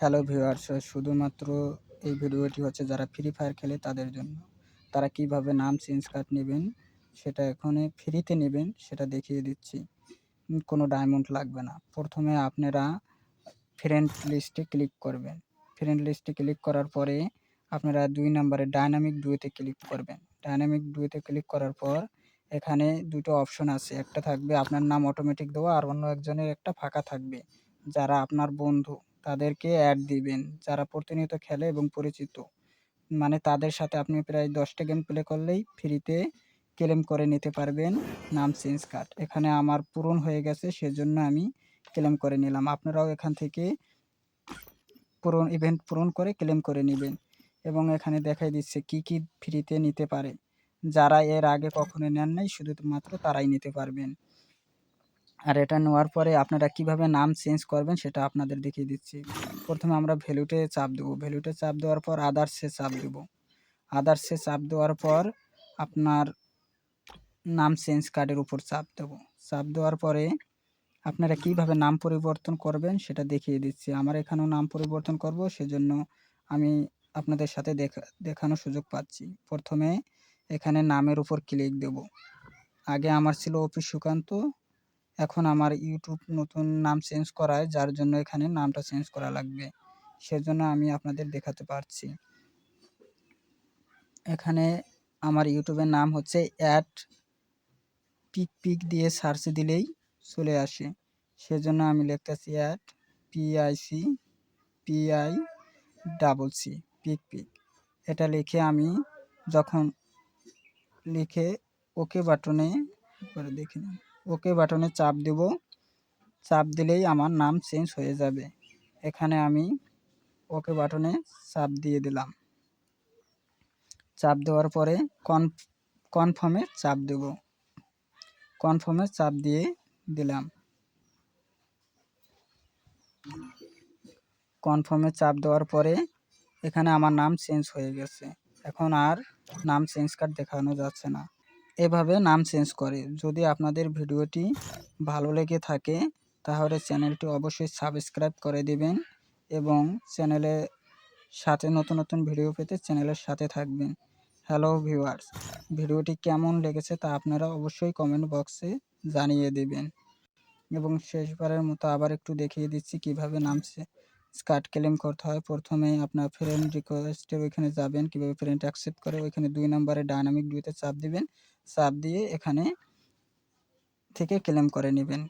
Hello viewers শুধুমাত্র এই ভিডিওটি হচ্ছে যারা ফ্রি ফায়ার খেলে তাদের জন্য। তারা কীভাবে নাম চেঞ্জ কার্ড নেবেন, সেটা এখনই ফ্রিতে নেবেন, সেটা দেখিয়ে দিচ্ছি। কোনো ডায়মন্ড লাগবে না। প্রথমে আপনারা ফ্রেন্ড লিস্টে ক্লিক করবেন। ফ্রেন্ড লিস্টে ক্লিক করার পরে আপনারা দুই নম্বরে ডায়নামিক ডুয়েতে ক্লিক করবেন। ডায়নামিক ডুয়েতে ক্লিক করার পর এখানে দুটো অপশন আছে। একটা থাকবে আপনার নাম অটোমেটিক দেওয়া আর অন্য একজনের একটা ফাঁকা থাকবে, যারা আপনার বন্ধু। তাদেরকে অ্যাড দিবেন। যারা প্রতিনিয়ত খেলে এবং পরিচিত। মানে তাদের সাথে আপনি প্রায় দশটা গেম প্লে করলেই ফ্রিতে ক্লেম করে নিতে পারবেন নাম চেঞ্জ কার্ড এখানে আমার পূরণ হয়ে গেছে, সেজন্য আমি ক্লেম করে নিলাম। আপনারাও এখান থেকে পূরণ ইভেন্ট পূরণ করে ক্লেম করে নেবেন। এবং এখানে দেখাই দিচ্ছে কি কি ফ্রিতে নিতে পারে। যারা এর আগে কখনো নেন নাই, শুধুমাত্র তারাই নিতে পারবেন। আর এটা নেওয়ার পরে আপনারা কীভাবে নাম চেঞ্জ করবেন সেটা আপনাদের দেখিয়ে দিচ্ছি। প্রথমে আমরা ভ্যালুতে চাপ দেবো। ভ্যালুতে চাপ দেওয়ার পর আদার্সে চাপ দেবো। আদার্সে চাপ দেওয়ার পর আপনার নাম চেঞ্জ কার্ডের উপর চাপ দেবো। চাপ দেওয়ার পরে আপনারা কীভাবে নাম পরিবর্তন করবেন সেটা দেখিয়ে দিচ্ছি। আমার এখানেও নাম পরিবর্তন করব, সেজন্য আমি আপনাদের সাথে দেখা, দেখানোর সুযোগ পাচ্ছি। প্রথমে এখানে নামের উপর ক্লিক দেব। আগে আমার ছিল অফিস সুকান্ত এখন আমার ইউটিউব নতুন নাম চেঞ্জ করায়, যার জন্য এখানে নামটা চেঞ্জ করা লাগবে। সেজন্য আমি আপনাদের দেখাতে পারছি। এখানে আমার ইউটিউবের নাম হচ্ছে অ্যাড পিক পিক দিয়ে সার্চ দিলেই চলে আসে। সেজন্য আমি লিখতেছি ad PIC PI double C pic pic এটা লিখে আমি যখন লিখে ওকে বাটনে করে দেখে নিন। ওকে বাটনে চাপ দেব। চাপ দিলেই আমার নাম চেঞ্জ হয়ে যাবে। এখানে আমি ওকে বাটনে চাপ দিয়ে দিলাম। চাপ দেওয়ার পরে কন কনফার্মে চাপ দেব। কনফার্মে চাপ দিয়ে দিলাম। কনফার্মে চাপ দেওয়ার পরে এখানে আমার নাম চেঞ্জ হয়ে গেছে। এখন আর নাম চেঞ্জ কার্ড দেখানো যাচ্ছে না। এভাবে নাম চেঞ্জ করে। যদি আপনাদের ভিডিওটি ভালো লেগে থাকে, তাহলে চ্যানেলটি অবশ্যই সাবস্ক্রাইব করে দিবেন এবং চ্যানেলে সাথে নতুন নতুন ভিডিও পেতে চ্যানেলের সাথে থাকবেন। হ্যালো ভিউয়ার্স ভিডিওটি কেমন লেগেছে তা আপনারা অবশ্যই কমেন্ট বক্সে জানিয়ে দেবেন। এবং শেষবারের মতো আবার একটু দেখিয়ে দিচ্ছি কীভাবে নাম কার্ড ক্লেম করতে হয়। প্রথমে আপনার ফ্রেন্ড রিকোয়েস্টে ওইখানে যাবেন। কীভাবে ফ্রেন্ড অ্যাকসেপ্ট করে? ওইখানে দুই নম্বরে ডায়নামিক দুইতে চাপ দিবেন। চাপ দিয়ে এখানে থেকে ক্লেম করে নেবেন।